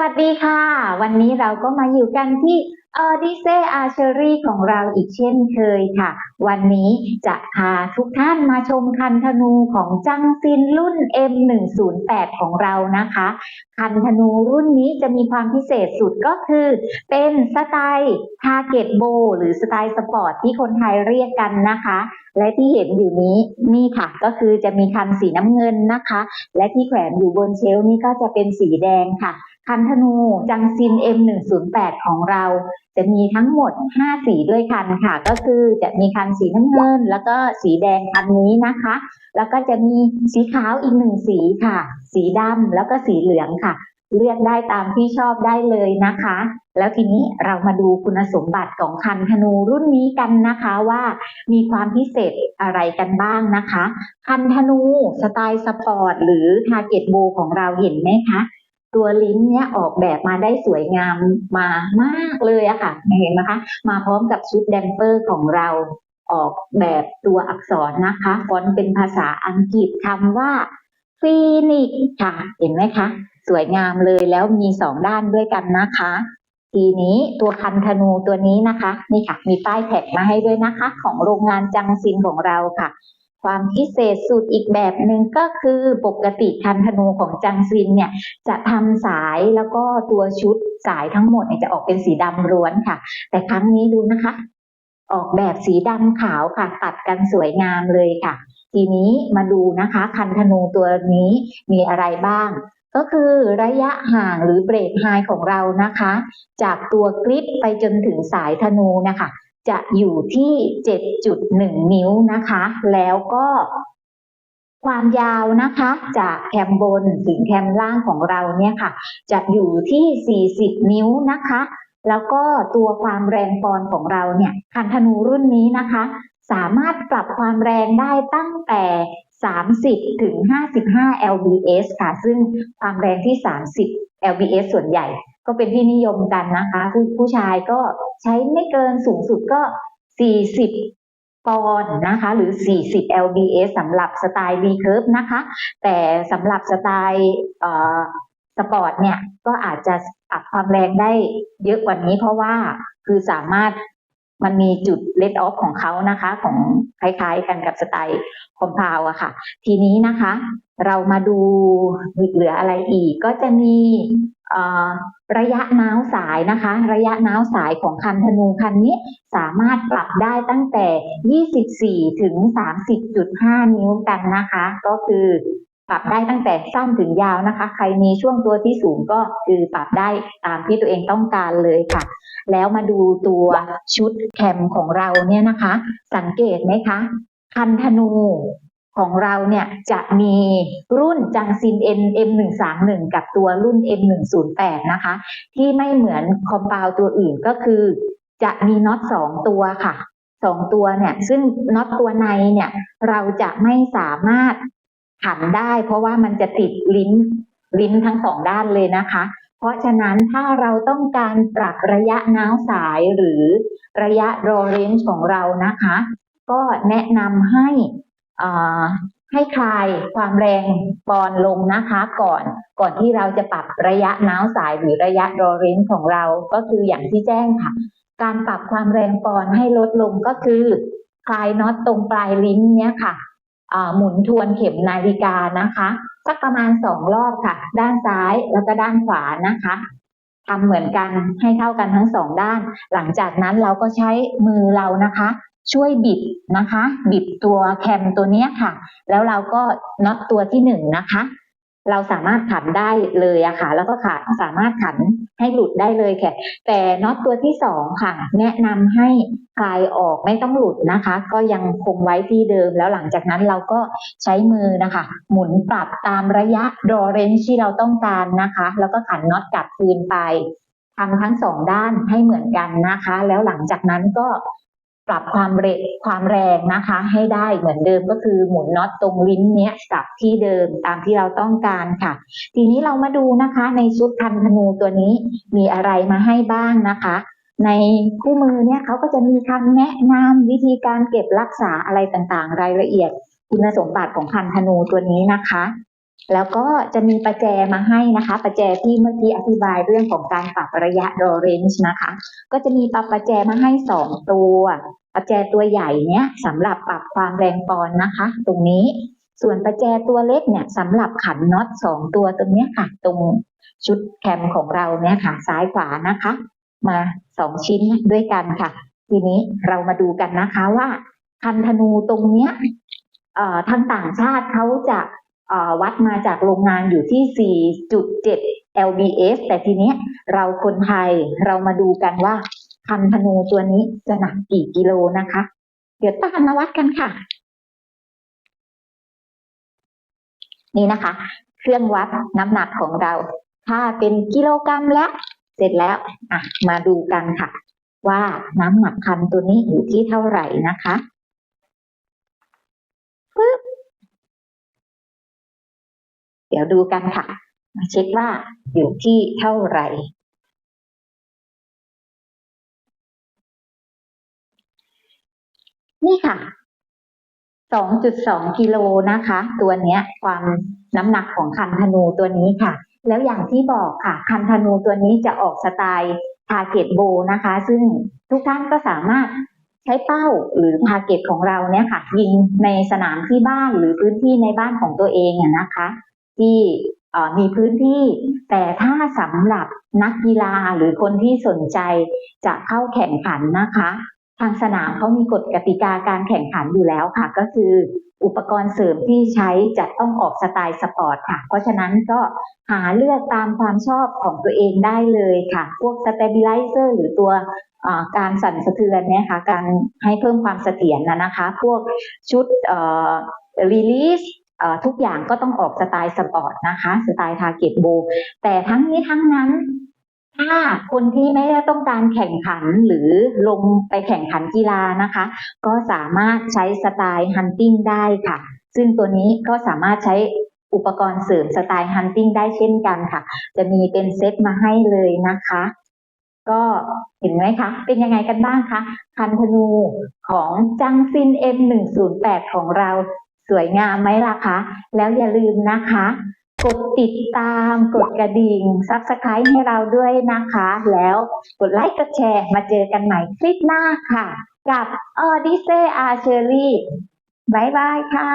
วัสดีค่ะ วันนี้เราก็มาอยู่กันที่ออดิเซอาร์เชอรี่ของเราอีกเช่นเคยค่ะ วันนี้จะพาทุกท่านมาชมคันธนูของจังซินรุ่น M108 ของเรานะคะ คันธนูรุ่นนี้จะมีความพิเศษสุดก็คือ เป็นสไตล์ทาร์เก็ตโบหรือสไตล์สปอร์ตที่คนไทยเรียกกันนะคะ และที่เห็นอยู่นี้นี่ค่ะ ก็คือจะมีคันสีน้ำเงินนะคะ และที่แขวนอยู่บนเชลฟ์นี้ก็จะเป็นสีแดงค่ะ คันธนูจังซิน M108 ของเรา จะมีทั้งหมด 5 สีด้วยคันค่ะ ก็คือจะมีคันสีน้ำเงิน แล้วก็สีแดงคันนี้นะคะ แล้วก็จะมีสีขาวอีกหนึ่งสีค่ะ สีดำแล้วก็สีเหลืองค่ะ เลือกได้ตามที่ชอบได้เลยนะคะ แล้วทีนี้เรามาดูคุณสมบัติของคันธนูรุ่นนี้กันนะคะว่ามีความพิเศษอะไรกันบ้างนะคะ คันธนูสไตล์สปอร์ตหรือทาร์เก็ตโบของเราเห็นไหมคะตัวลิ้นเนี่ยออกแบบมาได้สวยงามมามากเลยอะค่ะเห็นไหมคะ มาพร้อมกับชุดแดมเปอร์ของเราออกแบบตัวอักษรนะคะฟอนต์เป็นภาษาอังกฤษคำว่า ฟีนิกค่ะ เห็นไหมคะ สวยงามเลยแล้วมีสองด้านด้วยกันนะคะ ทีนี้ตัวคันธนูตัวนี้นะคะ นี่ค่ะ มีป้ายแท็กมาให้ด้วยนะคะ ของโรงงานจังซินของเราค่ะ ความพิเศษสุดอีกแบบหนึ่งก็คือปกติคันธนูของจังซินเนี่ย จะทำสายแล้วก็ตัวชุดสายทั้งหมดเนี่ยจะออกเป็นสีดำล้วนค่ะ แต่ครั้งนี้ดูนะคะ ออกแบบสีดำขาวค่ะ ตัดกันสวยงามเลยค่ะ ทีนี้มาดูนะคะคันธนูตัวนี้มีอะไรบ้าง ก็คือระยะห่างหรือเบรกไฮของเรานะคะ จากตัวกริปไปจนถึงสายธนูนะคะ จะอยู่ที่ 7.1 นิ้วนะคะ แล้วก็ความยาวนะคะ จากแคมบนถึงแคมล่างของเราเนี่ยค่ะ จะอยู่ที่ 40 นิ้วนะคะ แล้วก็ตัวความแรงปอนของเราเนี่ยคันธนูรุ่นนี้นะคะ สามารถปรับความแรงได้ตั้งแต่ 30 ถึง 55 lbs ค่ะ ซึ่งความแรงที่ 30 lbs ส่วนใหญ่ ก็เป็นที่นิยมกันนะคะผู้ผู้ชายก็ใช้ไม่เกินสูงสุดก็ 40ปอนด์นะคะหรือ 40 lbs สำหรับสไตล์ V curve นะคะ แต่สำหรับสไตล์สปอร์ตเนี่ย ก็อาจจะปรับความแรงได้เยอะกว่านี้เพราะว่าคือสามารถ มันมีจุดเล t ออฟของเขานะคะ ของคล้ายๆกันกับสไตล์คอมพาวอะค่ะ ทีนี้นะคะ เรามาดูเหลืออะไรอีก ก็จะมีระยะน้าวสายนะคะ ระยะน้าวสายของคันธนูคันนี้สามารถปรับได้ตั้งแต่ 24 ถึง 30.5 นิ้วกันนะคะ ก็คือ ปรับได้ตั้งแต่สั้นถึงยาวนะคะ ใครมีช่วงตัวที่สูงก็คือปรับได้ตามที่ตัวเองต้องการเลยค่ะ แล้วมาดูตัวชุดแคมของเราเนี่ยนะคะ สังเกตไหมคะ คันธนูของเราเนี่ยจะมีรุ่นจังซิน N M131 กับตัวรุ่น M108 นะคะ ที่ไม่เหมือนคอมเปาตัวอื่นก็คือ จะมีน็อตสองตัวค่ะสองตัวเนี่ยซึ่งน็อตตัวในเนี่ยเราจะไม่สามารถ หันได้ เพราะว่ามันจะติดลิ้นลิ้นทั้งสองด้านเลยนะคะ เพราะฉะนั้นถ้าเราต้องการปรับระยะน้าวสายหรือระยะ draw range ของเรานะคะ ก็แนะนำให้อ่าให้คลายความแรงปอนลงนะคะก่อนก่อนที่เราจะปรับระยะน้าวสายหรือระยะ draw range ของเราก็คืออย่างที่แจ้งค่ะ การปรับความแรงปอนให้ลดลงก็คือ คลายน็อตตรงปลายลิ้นเนี้ยค่ะ หมุนทวนเข็มนาฬิกานะคะสักประมาณสองรอบค่ะ ด้านซ้ายแล้วก็ด้านขวานะคะทำเหมือนกันให้เท่ากันทั้งสองด้าน หลังจากนั้นเราก็ใช้มือเรานะคะ ช่วยบิดนะคะ บิดตัวแคมตัวเนี้ยค่ะ แล้วเราก็น็อตตัวที่หนึ่งนะคะ เราสามารถขันได้เลยอะค่ะ แล้วก็ขาสามารถขันให้หลุดได้เลยค่ะ แต่น็อตตัวที่สองค่ะ แนะนำให้คลายออกไม่ต้องหลุดนะคะ ก็ยังคงไว้ที่เดิม แล้วหลังจากนั้นเราก็ใช้มือนะคะ หมุนปรับตามระยะ draw range ที่เราต้องการนะคะ แล้วก็ขันน็อตกลับคืนไปทำทั้งสองด้านให้เหมือนกันนะคะ แล้วหลังจากนั้นก็ ปรับความเร็วความแรงนะคะ ให้ได้เหมือนเดิมก็คือหมุนน็อตตรงลิ้นเนี้ยกลับที่เดิมตามที่เราต้องการค่ะ ทีนี้เรามาดูนะคะ ในชุดพันธนูตัวนี้มีอะไรมาให้บ้างนะคะ ในคู่มือเนี่ยเขาก็จะมีคำแนะนำวิธีการเก็บรักษาอะไรต่างๆ รายละเอียดคุณสมบัติของพันธนูตัวนี้นะคะ แล้วก็จะมีประแจมาให้นะคะ ประแจที่เมื่อกี้อธิบายเรื่องของการปรับระยะ draw range นะคะ ก็จะมีปรับประแจมาให้สองตัว ประแจตัวใหญ่เนี้ยสำหรับปรับความแรงปอนนะคะ ตรงนี้ ส่วนประแจตัวเล็กเนี่ยสำหรับขันน็อตสองตัวตรงเนี้ยค่ะ ตรงชุดแคมของเราเนี่ยค่ะ ซ้ายขวานะคะ มาสองชิ้นด้วยกันค่ะ ทีนี้เรามาดูกันนะคะว่าคันธนูตรงเนี้ยเอ่อทางต่างชาติเขาจะ วัดมาจากโรงงานอยู่ที่ 4.7 lbs แต่ทีเนี้ยเราคนไทยเรามาดูกันว่าคันธนูตัวนี้จะหนักกี่กิโลนะคะ เดี๋ยวตามมาวัดกันค่ะ นี่นะคะ เครื่องวัดน้ำหนักของเรา ถ้าเป็นกิโลกรัมแล้ว เสร็จแล้วอะมาดูกันค่ะ ว่าน้ำหนักคันตัวนี้อยู่ที่เท่าไหร่นะคะปึ๊บเดี๋ยวดูกันค่ะ มาเช็คว่าอยู่ที่เท่าไหร่นี่ค่ะ 2.2 กิโลนะคะ ตัวเนี้ย ความน้ำหนักของคันธนูตัวนี้ค่ะ แล้วอย่างที่บอกค่ะ คันธนูตัวนี้จะออกสไตล์ทาเก็ตโบนะคะ ซึ่งทุกท่านก็สามารถใช้เป้าหรือทาเก็ตของเราเนี่ยค่ะ ยิงในสนามที่บ้านหรือพื้นที่ในบ้านของตัวเองนะคะ ที่มีพื้นที่ แต่ถ้าสำหรับนักกีฬาหรือคนที่สนใจจะเข้าแข่งขันนะคะ ทางสนามเขามีกฎกติกาการแข่งขันอยู่แล้วค่ะ ก็คืออุปกรณ์เสริมที่ใช้จะต้องออกสไตล์สปอร์ตค่ะ เพราะฉะนั้นก็หาเลือกตามความชอบของตัวเองได้เลยค่ะ พวกสเตเบลไลเซอร์หรือตัวการสั่นสะเทือนเนี่ยค่ะการให้เพิ่มความเสถียรนะนะคะ พวกชุดรีลีส ทุกอย่างก็ต้องออกสไตล์สปอร์ตนะคะสไตล์ทาร์เก็ตโบแต่ทั้งนี้ทั้งนั้น ถ้าคนที่ไม่ได้ต้องการแข่งขันหรือลงไปแข่งขันกีฬานะคะ ก็สามารถใช้สไตล์ฮันติ n งได้ค่ะ ซึ่งตัวนี้ก็สามารถใช้อุปกรณ์เสริมสไตล์ฮันติ n งได้เช่นกันค่ะ จะมีเป็นเซตมาให้เลยนะคะ ก็เห็นไหมคะ เป็นยังไงกันบ้างคะ คันธนูของจังซิน M108 ของเรา สวยงามไหมล่ะคะ แล้วอย่าลืมนะคะ กดติดตามกดกระดิ่ง Subscribe ให้เราด้วยนะคะ แล้วกดไลค์กดแชร์มาเจอกันใหม่คลิปหน้าค่ะ กับออดิเซอาเชอรี่บายบายค่ะ